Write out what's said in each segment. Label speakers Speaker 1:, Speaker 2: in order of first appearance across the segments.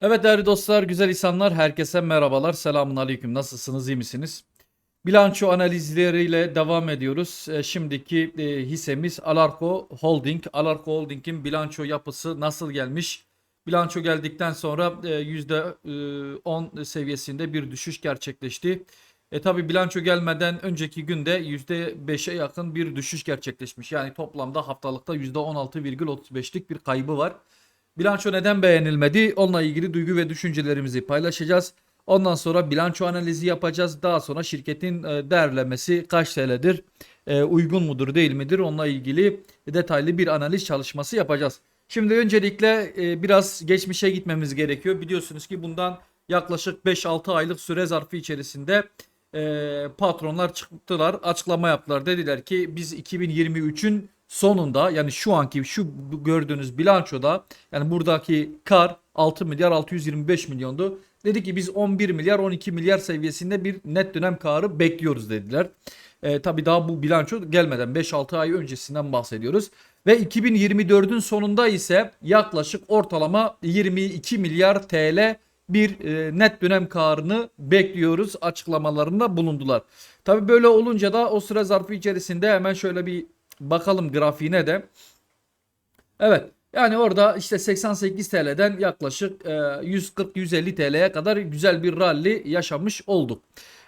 Speaker 1: Evet değerli dostlar, güzel insanlar, herkese merhabalar. Selamun aleyküm. Nasılsınız, iyi misiniz? Bilanço analizleriyle devam ediyoruz. E, şimdiki e, hissemiz Alarko Holding. Alarko Holding'in bilanço yapısı nasıl gelmiş? Bilanço geldikten sonra e, %10 seviyesinde bir düşüş gerçekleşti. E tabi bilanço gelmeden önceki günde %5'e yakın bir düşüş gerçekleşmiş. Yani toplamda haftalıkta %16,35'lik bir kaybı var. Bilanço neden beğenilmedi? Onunla ilgili duygu ve düşüncelerimizi paylaşacağız. Ondan sonra bilanço analizi yapacağız. Daha sonra şirketin e, değerlemesi kaç TL'dir? E, uygun mudur değil midir? Onunla ilgili detaylı bir analiz çalışması yapacağız. Şimdi öncelikle e, biraz geçmişe gitmemiz gerekiyor. Biliyorsunuz ki bundan yaklaşık 5-6 aylık süre zarfı içerisinde patronlar çıktılar, açıklama yaptılar. Dediler ki biz 2023'ün sonunda yani şu anki şu gördüğünüz bilançoda yani buradaki kar 6 milyar 625 milyondu. Dedi ki biz 11 milyar 12 milyar seviyesinde bir net dönem karı bekliyoruz dediler. E, tabii daha bu bilanço gelmeden 5-6 ay öncesinden bahsediyoruz. Ve 2024'ün sonunda ise yaklaşık ortalama 22 milyar TL bir e, net dönem karını bekliyoruz açıklamalarında bulundular. Tabii böyle olunca da o süre zarfı içerisinde hemen şöyle bir bakalım grafiğine de. Evet yani orada işte 88 TL'den yaklaşık e, 140-150 TL'ye kadar güzel bir rally yaşamış olduk.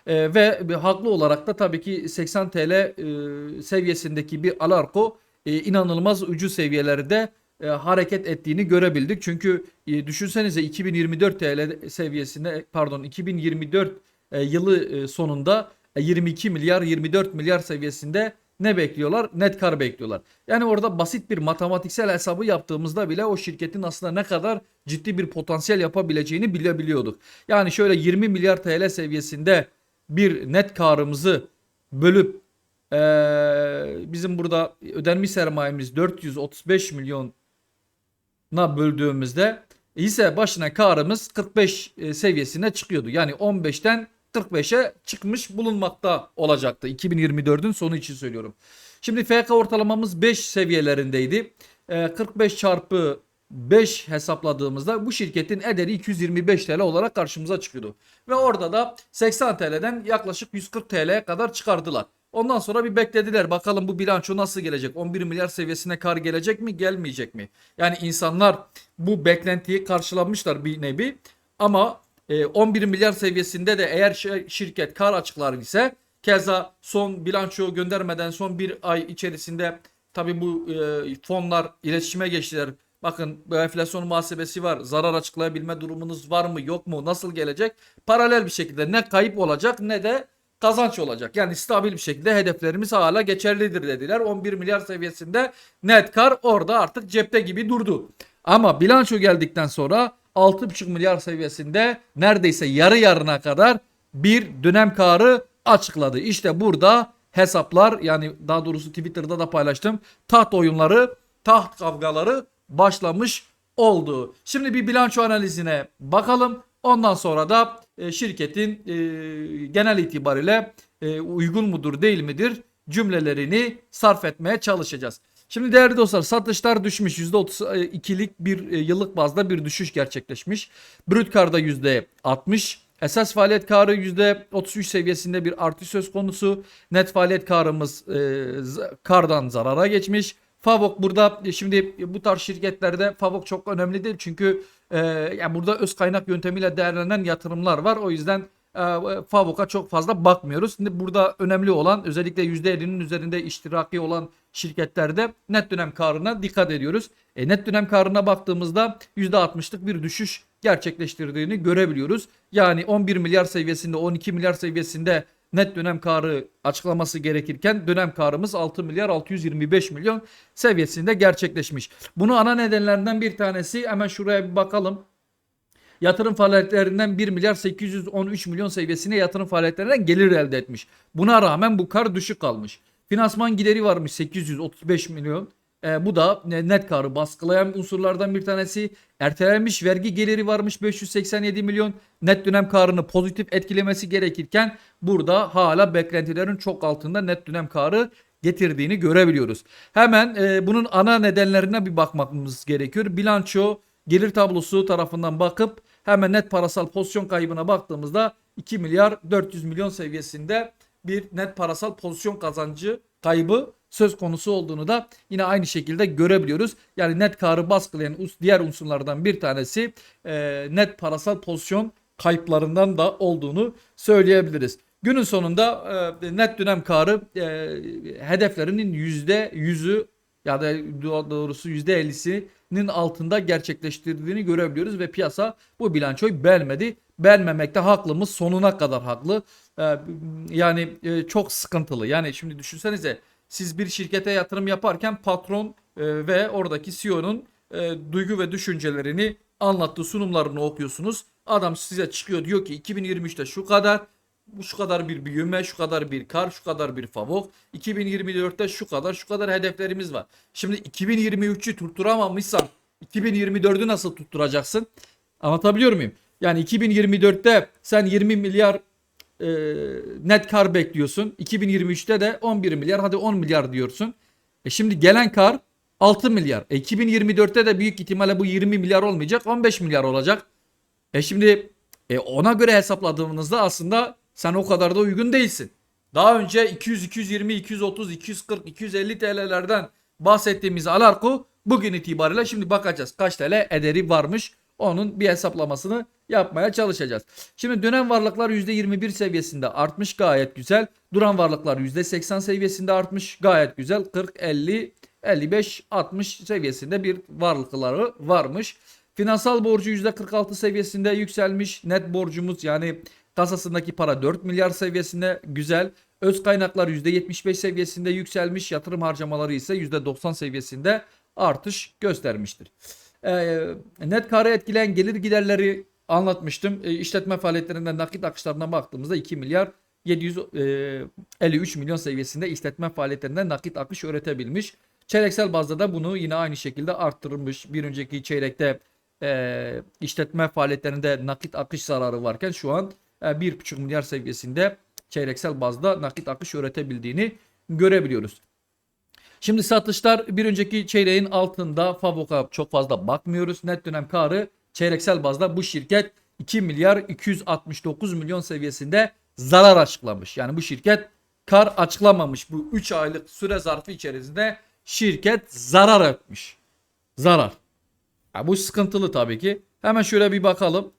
Speaker 1: E, ve haklı olarak da tabii ki 80 TL e, seviyesindeki bir Alarko e, inanılmaz ucu seviyelerde e, hareket ettiğini görebildik. Çünkü e, düşünsenize 2024 TL seviyesinde pardon 2024 e, yılı e, sonunda e, 22 milyar 24 milyar seviyesinde ne bekliyorlar? Net kar bekliyorlar. Yani orada basit bir matematiksel hesabı yaptığımızda bile o şirketin aslında ne kadar ciddi bir potansiyel yapabileceğini bilebiliyorduk. Yani şöyle 20 milyar TL seviyesinde bir net karımızı bölüp ee, bizim burada ödenmiş sermayemiz 435 milyona böldüğümüzde hisse başına karımız 45 e, seviyesine çıkıyordu. Yani 15'ten 45'e çıkmış bulunmakta olacaktı. 2024'ün sonu için söylüyorum. Şimdi FK ortalamamız 5 seviyelerindeydi. E, 45 çarpı 5 hesapladığımızda bu şirketin ederi 225 TL olarak karşımıza çıkıyordu. Ve orada da 80 TL'den yaklaşık 140 TL'ye kadar çıkardılar. Ondan sonra bir beklediler bakalım bu bilanço nasıl gelecek? 11 milyar seviyesine kar gelecek mi gelmeyecek mi? Yani insanlar bu beklentiyi karşılamışlar bir nevi ama 11 e, milyar seviyesinde de eğer şirket kar açıklar ise keza son bilanço göndermeden son bir ay içerisinde tabi bu e, fonlar iletişime geçtiler. Bakın enflasyon muhasebesi var. Zarar açıklayabilme durumunuz var mı yok mu nasıl gelecek? Paralel bir şekilde ne kayıp olacak ne de kazanç olacak. Yani stabil bir şekilde hedeflerimiz hala geçerlidir dediler. 11 milyar seviyesinde net kar orada artık cepte gibi durdu. Ama bilanço geldikten sonra 6,5 milyar seviyesinde neredeyse yarı yarına kadar bir dönem karı açıkladı. İşte burada hesaplar yani daha doğrusu Twitter'da da paylaştım. Taht oyunları, taht kavgaları başlamış oldu. Şimdi bir bilanço analizine bakalım. Ondan sonra da e, şirketin e, genel itibariyle e, uygun mudur değil midir cümlelerini sarf etmeye çalışacağız. Şimdi değerli dostlar satışlar düşmüş %32'lik bir e, yıllık bazda bir düşüş gerçekleşmiş. Brüt karda %60. Esas faaliyet karı %33 seviyesinde bir artış söz konusu. Net faaliyet karımız e, kardan zarara geçmiş. Favok burada e, şimdi bu tarz şirketlerde Favok çok önemli değil çünkü e, yani burada öz kaynak yöntemiyle değerlenen yatırımlar var. O yüzden e, Favok'a çok fazla bakmıyoruz. Şimdi burada önemli olan özellikle %50'nin üzerinde iştiraki olan şirketlerde net dönem karına dikkat ediyoruz. E, net dönem karına baktığımızda %60'lık bir düşüş gerçekleştirdiğini görebiliyoruz. Yani 11 milyar seviyesinde 12 milyar seviyesinde net dönem karı açıklaması gerekirken dönem karımız 6 milyar 625 milyon seviyesinde gerçekleşmiş. Bunu ana nedenlerinden bir tanesi hemen şuraya bir bakalım. Yatırım faaliyetlerinden 1 milyar 813 milyon seviyesine yatırım faaliyetlerinden gelir elde etmiş. Buna rağmen bu kar düşük kalmış. Finansman gideri varmış 835 milyon. E, bu da net karı baskılayan unsurlardan bir tanesi. Ertelenmiş vergi geliri varmış 587 milyon. Net dönem karını pozitif etkilemesi gerekirken burada hala beklentilerin çok altında net dönem karı getirdiğini görebiliyoruz. Hemen e, bunun ana nedenlerine bir bakmamız gerekiyor. Bilanço gelir tablosu tarafından bakıp Hemen net parasal pozisyon kaybına baktığımızda 2 milyar 400 milyon seviyesinde bir net parasal pozisyon kazancı kaybı söz konusu olduğunu da yine aynı şekilde görebiliyoruz. Yani net karı baskılayan diğer unsurlardan bir tanesi e, net parasal pozisyon kayıplarından da olduğunu söyleyebiliriz. Günün sonunda e, net dönem karı e, hedeflerinin %100'ü ya da doğrusu %50'si nin altında gerçekleştirdiğini görebiliyoruz ve piyasa bu bilançoyu belmedi. Belmemekte haklımız sonuna kadar haklı. Ee, yani e, çok sıkıntılı. Yani şimdi düşünsenize siz bir şirkete yatırım yaparken patron e, ve oradaki CEO'nun e, duygu ve düşüncelerini anlattığı sunumlarını okuyorsunuz. Adam size çıkıyor diyor ki 2023'te şu kadar, bu şu kadar bir büyüme, şu kadar bir kar, şu kadar bir favok. 2024'te şu kadar, şu kadar hedeflerimiz var. Şimdi 2023'ü tutturamamışsan 2024'ü nasıl tutturacaksın? Anlatabiliyor muyum? Yani 2024'te sen 20 milyar e, net kar bekliyorsun. 2023'te de 11 milyar hadi 10 milyar diyorsun. E şimdi gelen kar 6 milyar. E 2024'te de büyük ihtimalle bu 20 milyar olmayacak 15 milyar olacak. E şimdi e ona göre hesapladığımızda aslında sen o kadar da uygun değilsin. Daha önce 200, 220, 230, 240, 250 TL'lerden bahsettiğimiz Alarko bugün itibariyle şimdi bakacağız kaç TL ederi varmış. Onun bir hesaplamasını yapmaya çalışacağız. Şimdi dönem varlıklar %21 seviyesinde artmış gayet güzel. Duran varlıklar %80 seviyesinde artmış gayet güzel. 40, 50, 55, 60 seviyesinde bir varlıkları varmış. Finansal borcu %46 seviyesinde yükselmiş. Net borcumuz yani kasasındaki para 4 milyar seviyesinde güzel. Öz kaynaklar %75 seviyesinde yükselmiş. Yatırım harcamaları ise %90 seviyesinde artış göstermiştir. Ee, net karı etkileyen gelir giderleri anlatmıştım. Ee, işletme faaliyetlerinden nakit akışlarına baktığımızda 2 milyar 753 milyon seviyesinde işletme faaliyetlerinden nakit akış üretebilmiş. Çeyreksel bazda da bunu yine aynı şekilde arttırmış. Bir önceki çeyrekte e, işletme faaliyetlerinde nakit akış zararı varken şu an e, 1,5 milyar seviyesinde çeyreksel bazda nakit akış üretebildiğini görebiliyoruz. Şimdi satışlar bir önceki çeyreğin altında Favok'a çok fazla bakmıyoruz. Net dönem karı çeyreksel bazda bu şirket 2 milyar 269 milyon seviyesinde zarar açıklamış. Yani bu şirket kar açıklamamış. Bu 3 aylık süre zarfı içerisinde şirket zarar etmiş. Zarar. Ya bu sıkıntılı tabii ki. Hemen şöyle bir bakalım.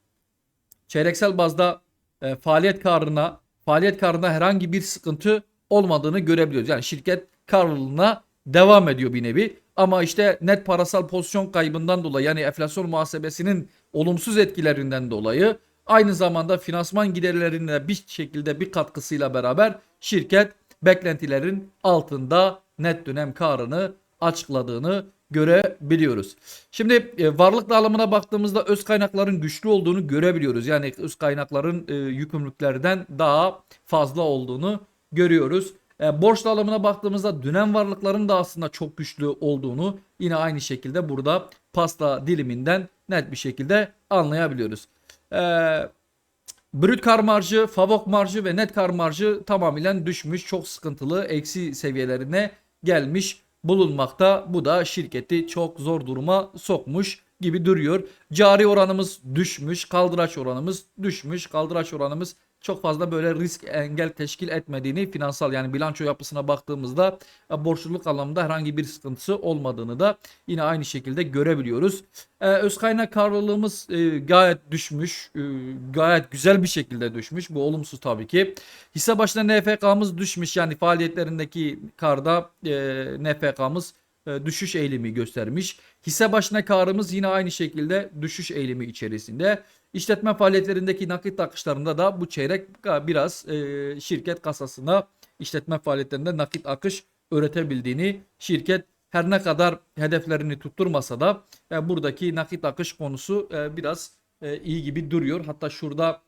Speaker 1: Çeyreksel bazda e, faaliyet karına faaliyet karında herhangi bir sıkıntı olmadığını görebiliyoruz. Yani şirket karlılığına devam ediyor bir nevi. Ama işte net parasal pozisyon kaybından dolayı yani enflasyon muhasebesinin olumsuz etkilerinden dolayı aynı zamanda finansman giderlerine bir şekilde bir katkısıyla beraber şirket beklentilerin altında net dönem karını açıkladığını görebiliyoruz. Şimdi e, varlık dağılımına baktığımızda öz kaynakların güçlü olduğunu görebiliyoruz. Yani öz kaynakların e, yükümlülüklerden daha fazla olduğunu görüyoruz. E, borç dağılımına baktığımızda dönem varlıkların da aslında çok güçlü olduğunu yine aynı şekilde burada pasta diliminden net bir şekilde anlayabiliyoruz. E, brüt kar marjı, favok marjı ve net kar marjı tamamen düşmüş. Çok sıkıntılı eksi seviyelerine gelmiş bulunmakta. Bu da şirketi çok zor duruma sokmuş gibi duruyor. Cari oranımız düşmüş, kaldıraç oranımız düşmüş. Kaldıraç oranımız çok fazla böyle risk engel teşkil etmediğini finansal yani bilanço yapısına baktığımızda e, borçluluk anlamında herhangi bir sıkıntısı olmadığını da yine aynı şekilde görebiliyoruz. Ee, öz kaynak karlılığımız e, gayet düşmüş. e, gayet güzel bir şekilde düşmüş. Bu olumsuz tabii ki. Hisse başına NFK'mız düşmüş. Yani faaliyetlerindeki karda e, NFK'mız düşüş eğilimi göstermiş. Hisse başına karımız yine aynı şekilde düşüş eğilimi içerisinde. İşletme faaliyetlerindeki nakit akışlarında da bu çeyrek biraz e, şirket kasasına işletme faaliyetlerinde nakit akış üretebildiğini şirket her ne kadar hedeflerini tutturmasa da e, buradaki nakit akış konusu e, biraz e, iyi gibi duruyor. Hatta şurada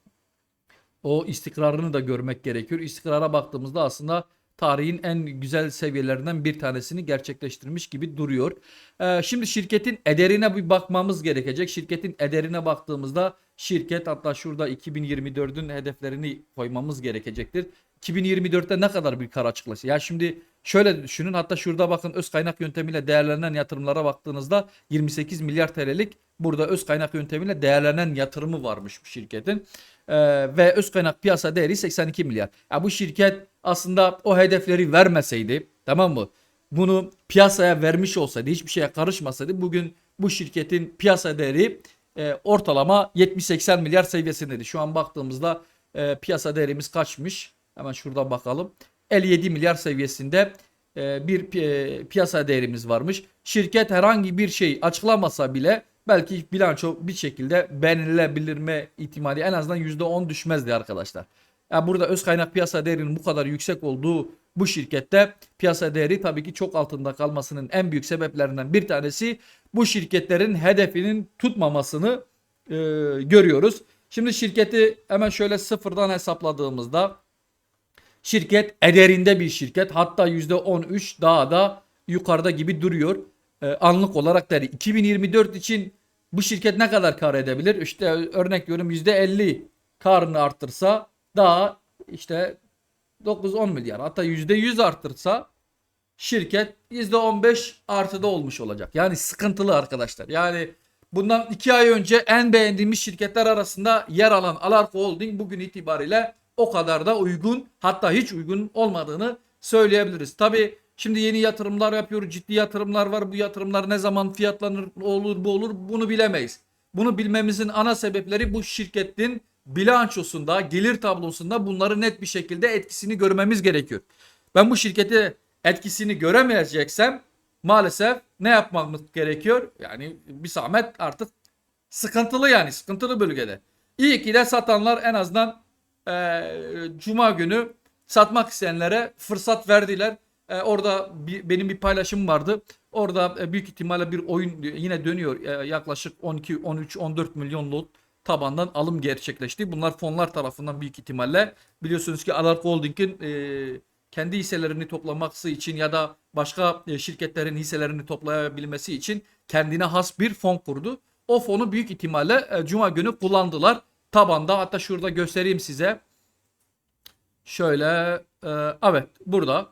Speaker 1: o istikrarını da görmek gerekiyor. İstikrara baktığımızda aslında tarihin en güzel seviyelerinden bir tanesini gerçekleştirmiş gibi duruyor. Ee, şimdi şirketin ederine bir bakmamız gerekecek. Şirketin ederine baktığımızda şirket hatta şurada 2024'ün hedeflerini koymamız gerekecektir. 2024'te ne kadar bir kar açıklasın? Ya şimdi şöyle düşünün hatta şurada bakın öz kaynak yöntemiyle değerlenen yatırımlara baktığınızda 28 milyar TL'lik burada öz kaynak yöntemiyle değerlenen yatırımı varmış bu şirketin. Ee, ve öz kaynak piyasa değeri 82 milyar. Ya bu şirket aslında o hedefleri vermeseydi tamam mı? Bunu piyasaya vermiş olsaydı hiçbir şeye karışmasaydı bugün bu şirketin piyasa değeri e, ortalama 70-80 milyar seviyesindeydi. Şu an baktığımızda e, piyasa değerimiz kaçmış? Hemen şuradan bakalım. 57 milyar seviyesinde e, bir pi- piyasa değerimiz varmış. Şirket herhangi bir şey açıklamasa bile belki bilanço bir şekilde beğenilebilirme ihtimali en azından %10 düşmezdi arkadaşlar. Yani burada öz kaynak piyasa değerinin bu kadar yüksek olduğu bu şirkette piyasa değeri tabii ki çok altında kalmasının en büyük sebeplerinden bir tanesi bu şirketlerin hedefinin tutmamasını e, görüyoruz. Şimdi şirketi hemen şöyle sıfırdan hesapladığımızda şirket ederinde bir şirket hatta %13 daha da yukarıda gibi duruyor. Ee, anlık olarak değeri 2024 için bu şirket ne kadar kar edebilir? İşte örnek veriyorum %50 karını arttırsa daha işte 9-10 milyar hatta %100 arttırsa şirket %15 artıda olmuş olacak. Yani sıkıntılı arkadaşlar. Yani bundan 2 ay önce en beğendiğimiz şirketler arasında yer alan Alarko Holding bugün itibariyle o kadar da uygun hatta hiç uygun olmadığını söyleyebiliriz. Tabi şimdi yeni yatırımlar yapıyoruz. Ciddi yatırımlar var. Bu yatırımlar ne zaman fiyatlanır olur bu olur bunu bilemeyiz. Bunu bilmemizin ana sebepleri bu şirketin bilançosunda, gelir tablosunda bunları net bir şekilde etkisini görmemiz gerekiyor. Ben bu şirketi etkisini göremeyeceksem maalesef ne yapmamız gerekiyor? Yani bir zahmet artık sıkıntılı yani sıkıntılı bölgede. İyi ki de satanlar en azından e, Cuma günü satmak isteyenlere fırsat verdiler. E, orada bir, benim bir paylaşım vardı. Orada e, büyük ihtimalle bir oyun yine dönüyor. E, yaklaşık 12, 13, 14 milyon lot tabandan alım gerçekleşti. Bunlar fonlar tarafından büyük ihtimalle biliyorsunuz ki Alarko Holding'in e, kendi hisselerini toplaması için ya da başka e, şirketlerin hisselerini toplayabilmesi için kendine has bir fon kurdu. O fonu büyük ihtimalle e, Cuma günü kullandılar tabanda. Hatta şurada göstereyim size. Şöyle e, evet burada.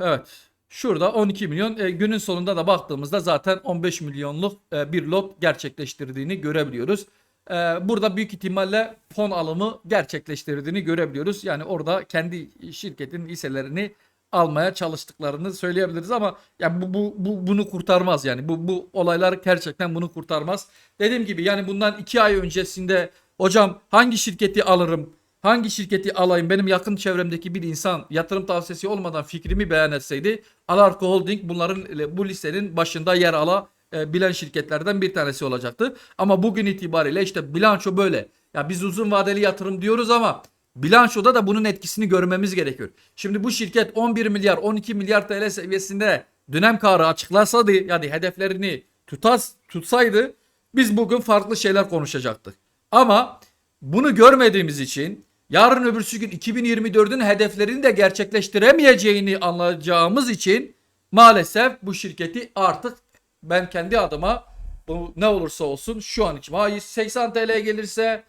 Speaker 1: Evet şurada 12 milyon e, günün sonunda da baktığımızda zaten 15 milyonluk e, bir lot gerçekleştirdiğini görebiliyoruz. E, burada büyük ihtimalle fon alımı gerçekleştirdiğini görebiliyoruz. Yani orada kendi şirketin hisselerini almaya çalıştıklarını söyleyebiliriz ama yani bu, bu, bu bunu kurtarmaz yani bu bu olaylar gerçekten bunu kurtarmaz. Dediğim gibi yani bundan iki ay öncesinde hocam hangi şirketi alırım hangi şirketi alayım benim yakın çevremdeki bir insan yatırım tavsiyesi olmadan fikrimi beyan etseydi Alarko Holding bunların bu listenin başında yer ala e, bilen şirketlerden bir tanesi olacaktı. Ama bugün itibariyle işte bilanço böyle. Ya biz uzun vadeli yatırım diyoruz ama Bilançoda da bunun etkisini görmemiz gerekiyor. Şimdi bu şirket 11 milyar 12 milyar TL seviyesinde dönem karı açıklasaydı yani hedeflerini tutas, tutsaydı biz bugün farklı şeyler konuşacaktık. Ama bunu görmediğimiz için yarın öbürsü gün 2024'ün hedeflerini de gerçekleştiremeyeceğini anlayacağımız için maalesef bu şirketi artık ben kendi adıma bu ne olursa olsun şu an için 80 TL gelirse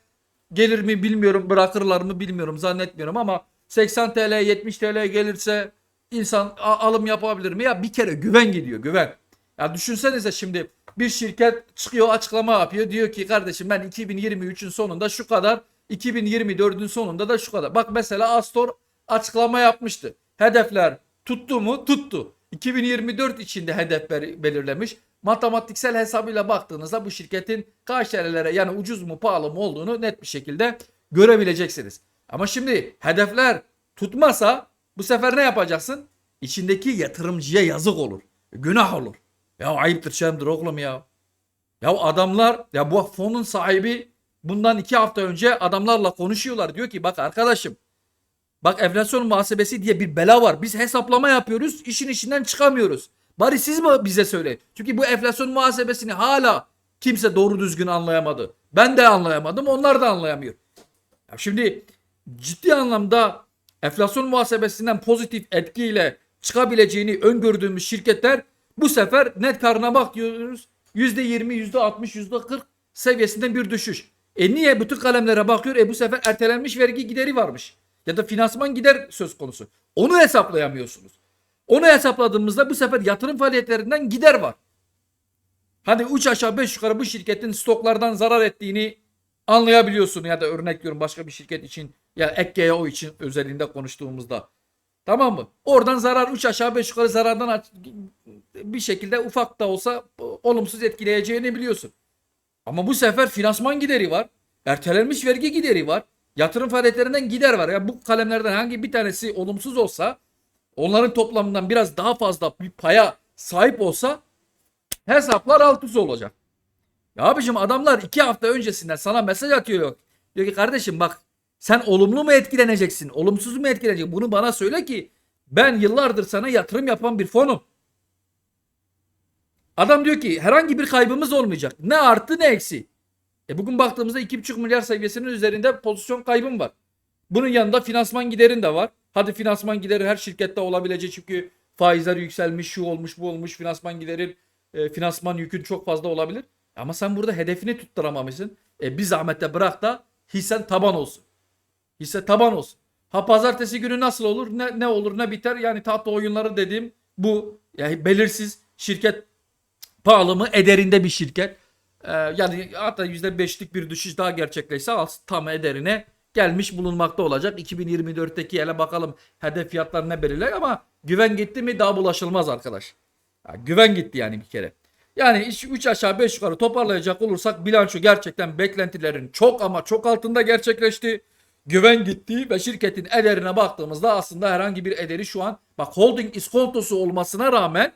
Speaker 1: Gelir mi bilmiyorum bırakırlar mı bilmiyorum zannetmiyorum ama 80 TL 70 TL gelirse insan alım yapabilir mi? Ya bir kere güven gidiyor güven. Ya düşünsenize şimdi bir şirket çıkıyor açıklama yapıyor diyor ki kardeşim ben 2023'ün sonunda şu kadar 2024'ün sonunda da şu kadar. Bak mesela Astor açıklama yapmıştı. Hedefler tuttu mu? Tuttu. 2024 içinde hedef belirlemiş matematiksel hesabıyla baktığınızda bu şirketin kaç TL'lere yani ucuz mu pahalı mı olduğunu net bir şekilde görebileceksiniz. Ama şimdi hedefler tutmasa bu sefer ne yapacaksın? İçindeki yatırımcıya yazık olur. Günah olur. Ya ayıptır şemdir oğlum ya. Ya adamlar ya bu fonun sahibi bundan iki hafta önce adamlarla konuşuyorlar. Diyor ki bak arkadaşım bak enflasyon muhasebesi diye bir bela var. Biz hesaplama yapıyoruz işin içinden çıkamıyoruz. Bari siz mi bize söyleyin. Çünkü bu enflasyon muhasebesini hala kimse doğru düzgün anlayamadı. Ben de anlayamadım onlar da anlayamıyor. Ya şimdi ciddi anlamda enflasyon muhasebesinden pozitif etkiyle çıkabileceğini öngördüğümüz şirketler bu sefer net karına bakıyoruz. %20, %60, %40 seviyesinden bir düşüş. E niye bütün kalemlere bakıyor? E bu sefer ertelenmiş vergi gideri varmış. Ya da finansman gider söz konusu. Onu hesaplayamıyorsunuz. Onu hesapladığımızda bu sefer yatırım faaliyetlerinden gider var. Hadi uç aşağı beş yukarı bu şirketin stoklardan zarar ettiğini anlayabiliyorsun ya da örnek veriyorum başka bir şirket için ya EKGO için özelinde konuştuğumuzda. Tamam mı? Oradan zarar uç aşağı beş yukarı zarardan bir şekilde ufak da olsa olumsuz etkileyeceğini biliyorsun. Ama bu sefer finansman gideri var. Ertelenmiş vergi gideri var. Yatırım faaliyetlerinden gider var. Yani bu kalemlerden hangi bir tanesi olumsuz olsa onların toplamından biraz daha fazla bir paya sahip olsa hesaplar alt üst olacak. Ya abicim adamlar iki hafta öncesinden sana mesaj atıyor. Diyor ki kardeşim bak sen olumlu mu etkileneceksin, olumsuz mu etkileneceksin? Bunu bana söyle ki ben yıllardır sana yatırım yapan bir fonum. Adam diyor ki herhangi bir kaybımız olmayacak. Ne artı ne eksi. E bugün baktığımızda 2,5 milyar seviyesinin üzerinde pozisyon kaybım var. Bunun yanında finansman giderin de var. Hadi finansman gideri her şirkette olabilecek çünkü faizler yükselmiş, şu olmuş, bu olmuş. Finansman giderin, e, finansman yükün çok fazla olabilir. Ama sen burada hedefini tutturamamışsın. E bir zahmette bırak da hissen taban olsun. Hisse taban olsun. Ha pazartesi günü nasıl olur? Ne, ne olur ne biter? Yani tahta oyunları dediğim bu. Yani belirsiz şirket pahalı mı? Ederinde bir şirket. Ee, yani hatta %5'lik bir düşüş daha gerçekleşse tam ederine gelmiş bulunmakta olacak. 2024'teki hele bakalım hedef fiyatlar ne belirler ama güven gitti mi daha bulaşılmaz arkadaş. Ya, güven gitti yani bir kere. Yani 3 aşağı 5 yukarı toparlayacak olursak bilanço gerçekten beklentilerin çok ama çok altında gerçekleşti. Güven gitti ve şirketin ederine baktığımızda aslında herhangi bir ederi şu an bak holding iskontosu olmasına rağmen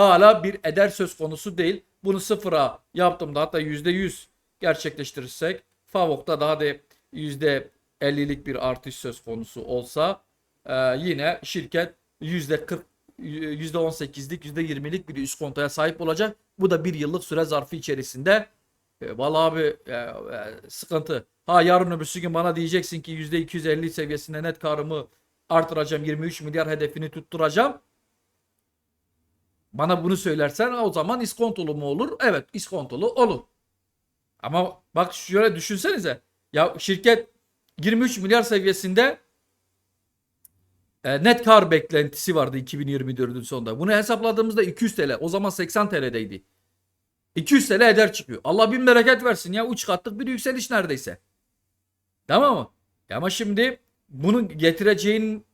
Speaker 1: hala bir eder söz konusu değil. Bunu sıfıra yaptığımda hatta %100 gerçekleştirirsek Favok'ta daha da %50'lik bir artış söz konusu olsa e, yine şirket %40 %18'lik %20'lik bir iskontoya sahip olacak. Bu da bir yıllık süre zarfı içerisinde. E, vallahi abi e, e, sıkıntı. Ha yarın öbürsü gün bana diyeceksin ki %250 seviyesinde net karımı artıracağım 23 milyar hedefini tutturacağım. Bana bunu söylersen o zaman iskontolu mu olur? Evet iskontolu olur. Ama bak şöyle düşünsenize. Ya şirket 23 milyar seviyesinde e, net kar beklentisi vardı 2024'ün sonunda. Bunu hesapladığımızda 200 TL. O zaman 80 TL'deydi. 200 TL eder çıkıyor. Allah bin bereket versin ya. Uç katlık bir yükseliş neredeyse. Tamam mı? Ama şimdi bunun getireceğin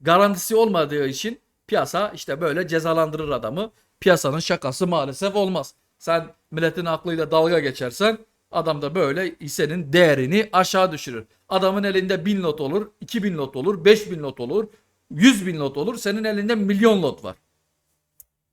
Speaker 1: garantisi olmadığı için piyasa işte böyle cezalandırır adamı. Piyasanın şakası maalesef olmaz. Sen milletin aklıyla dalga geçersen adam da böyle hissenin değerini aşağı düşürür. Adamın elinde 1000 lot olur, 2000 lot olur, 5000 lot olur, 100 bin lot olur. Senin elinde milyon lot var.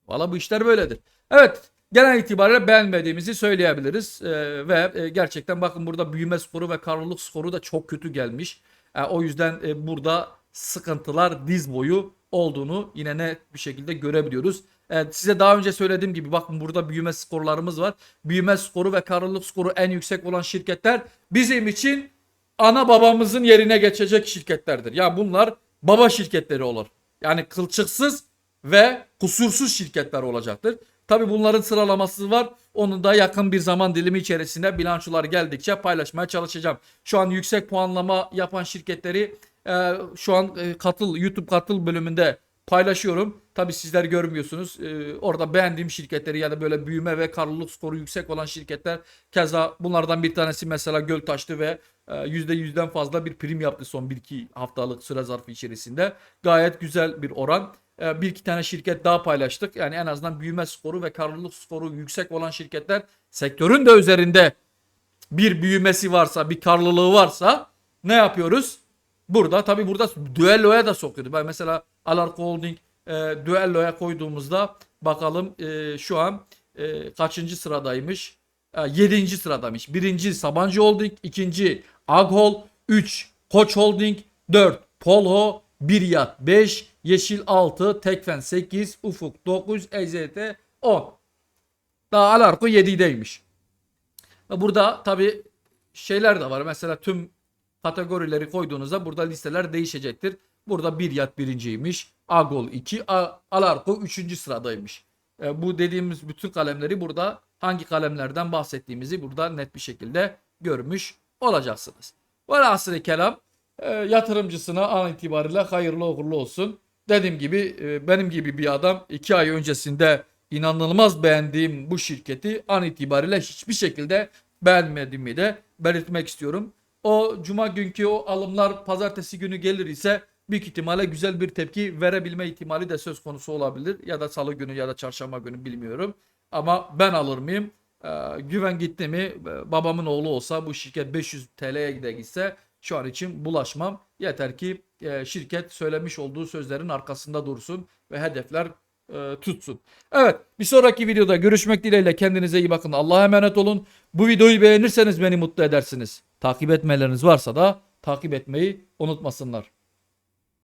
Speaker 1: Valla bu işler böyledir. Evet genel itibariyle beğenmediğimizi söyleyebiliriz. Ee, ve e, gerçekten bakın burada büyüme skoru ve karlılık skoru da çok kötü gelmiş. Ee, o yüzden e, burada sıkıntılar diz boyu olduğunu yine net bir şekilde görebiliyoruz. Evet, size daha önce söylediğim gibi bakın burada büyüme skorlarımız var. Büyüme skoru ve karlılık skoru en yüksek olan şirketler bizim için ana babamızın yerine geçecek şirketlerdir. Ya bunlar baba şirketleri olur. Yani kılçıksız ve kusursuz şirketler olacaktır. Tabi bunların sıralaması var. Onu da yakın bir zaman dilimi içerisinde bilançolar geldikçe paylaşmaya çalışacağım. Şu an yüksek puanlama yapan şirketleri e, şu an e, katıl YouTube katıl bölümünde paylaşıyorum. Tabi sizler görmüyorsunuz. E, orada beğendiğim şirketleri ya da böyle büyüme ve karlılık skoru yüksek olan şirketler. Keza bunlardan bir tanesi mesela Göltaş'tı ve e, %100'den fazla bir prim yaptı son 1-2 haftalık süre zarfı içerisinde. Gayet güzel bir oran. E, bir iki tane şirket daha paylaştık. Yani en azından büyüme skoru ve karlılık skoru yüksek olan şirketler sektörün de üzerinde bir büyümesi varsa, bir karlılığı varsa ne yapıyoruz? Burada tabii burada düelloya da sokuyordu. Ben mesela Alarko Holding e, düelloya koyduğumuzda bakalım e, şu an e, kaçıncı sıradaymış? E, yedinci sıradaymış. Birinci Sabancı Holding, ikinci Aghol, 3 Koç Holding, 4 Polho, 1 Yat 5, Yeşil 6, Tekfen 8, Ufuk 9, EZT 10. Daha Alarko 7'deymiş. Burada tabi şeyler de var. Mesela tüm kategorileri koyduğunuzda burada listeler değişecektir. Burada bir yat birinciymiş. Agol 2, A- Alarko 3. sıradaymış. E, bu dediğimiz bütün kalemleri burada hangi kalemlerden bahsettiğimizi burada net bir şekilde görmüş olacaksınız. Velhasılı kelam e, yatırımcısına an itibariyle hayırlı uğurlu olsun. Dediğim gibi e, benim gibi bir adam 2 ay öncesinde inanılmaz beğendiğim bu şirketi an itibariyle hiçbir şekilde beğenmediğimi de belirtmek istiyorum. O cuma günkü o alımlar pazartesi günü gelir ise büyük ihtimalle güzel bir tepki verebilme ihtimali de söz konusu olabilir. Ya da salı günü ya da çarşamba günü bilmiyorum. Ama ben alır mıyım? Ee, güven gitti mi? Ee, Babamın oğlu olsa bu şirket 500 TL'ye de gitse şu an için bulaşmam. Yeter ki e, şirket söylemiş olduğu sözlerin arkasında dursun ve hedefler e, tutsun. Evet bir sonraki videoda görüşmek dileğiyle kendinize iyi bakın. Allah'a emanet olun. Bu videoyu beğenirseniz beni mutlu edersiniz. Takip etmeleriniz varsa da takip etmeyi unutmasınlar.